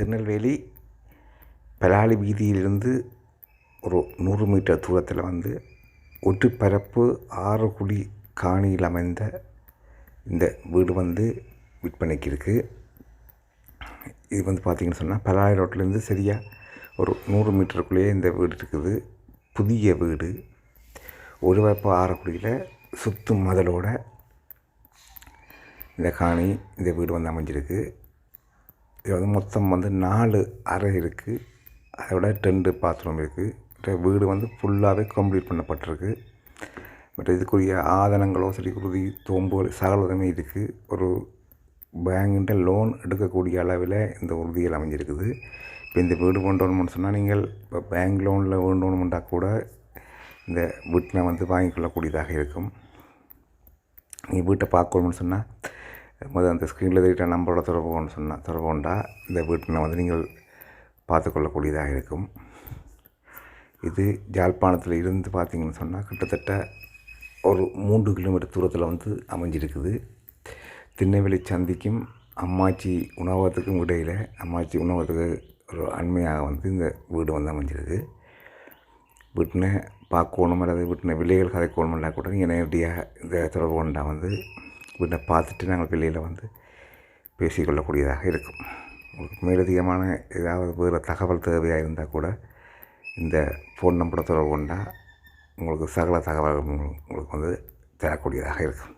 திருநெல்வேலி பலாலி வீதியிலிருந்து ஒரு நூறு மீட்டர் தூரத்தில் வந்து ஒற்றுப்பரப்பு ஆறு காணியில் அமைந்த இந்த வீடு வந்து விற்பனைக்கு இருக்குது இது வந்து பார்த்திங்கன்னு சொன்னால் பலாலி ரோட்லேருந்து சரியாக ஒரு நூறு மீட்டருக்குள்ளேயே இந்த வீடு இருக்குது. புதிய வீடு. ஒரு வரப்பு ஆறக்குடியில் சுத்தும் மதலோட இந்த காணி இந்த வீடு வந்து அமைஞ்சிருக்கு. இது வந்து மொத்தம் வந்து நாலு அறை இருக்குது அதை விட ரெண்டு பாத்ரூம் இருக்குது வீடு வந்து ஃபுல்லாகவே கம்ப்ளீட் பண்ணப்பட்டிருக்கு. பட் இதுக்குரிய ஆதனங்களோ சரி குருதி தோம்புகள் சகலதுமே இருக்குது ஒரு பேங்கிட்ட லோன் எடுக்கக்கூடிய அளவில் இந்த உறுதிகள் அமைஞ்சிருக்குது. இப்போ இந்த வீடு கொண்டு சொன்னால் நீங்கள் இப்போ பேங்க் லோனில் வேண்டோணுமெண்டா கூட இந்த வீட்டில் வந்து வாங்கிக்கொள்ளக்கூடியதாக இருக்கும். நீங்கள் வீட்டை பார்க்கணும்னு சொன்னால் போது அந்த ஸ்க்ரீனில் தெரியிற நம்பரோட தொடர்பு கொண்டு சொன்னால் தொடர்பு கொண்டா இந்த வீட்டினை வந்து நீங்கள் பார்த்துக்கொள்ளக்கூடியதாக இருக்கும். இது ஜாழ்ப்பாணத்தில் இருந்து பார்த்தீங்கன்னு சொன்னால் கிட்டத்தட்ட ஒரு மூன்று கிலோமீட்டர் தூரத்தில் வந்து அமைஞ்சிருக்குது. திண்ணவெளி சந்திக்கும் அம்மாச்சி உணவகத்துக்கும் இடையில் அம்மாச்சி உணவகத்துக்கு ஒரு அண்மையாக வந்து இந்த வீடு வந்து அமைஞ்சிருக்கு வீட்டினை பார்க்கணும் அல்லது வீட்டின விலைகள் கதைக்கணும்னா கூட நீங்கள் நேரடியாக இந்த தொடர்பு கொண்டா வந்து உன்னை பார்த்துட்டு நாங்கள் வெளியில் வந்து பேசிக்கொள்ளக்கூடியதாக இருக்கும். உங்களுக்கு மேலதிகமான ஏதாவது வேறு தகவல் தேவையாக இருந்தால் கூட இந்த ஃபோன் நம்பரை தொடர்பு கொண்டால் உங்களுக்கு சகல தகவல்கள் உங்களுக்கு வந்து தரக்கூடியதாக இருக்கும்.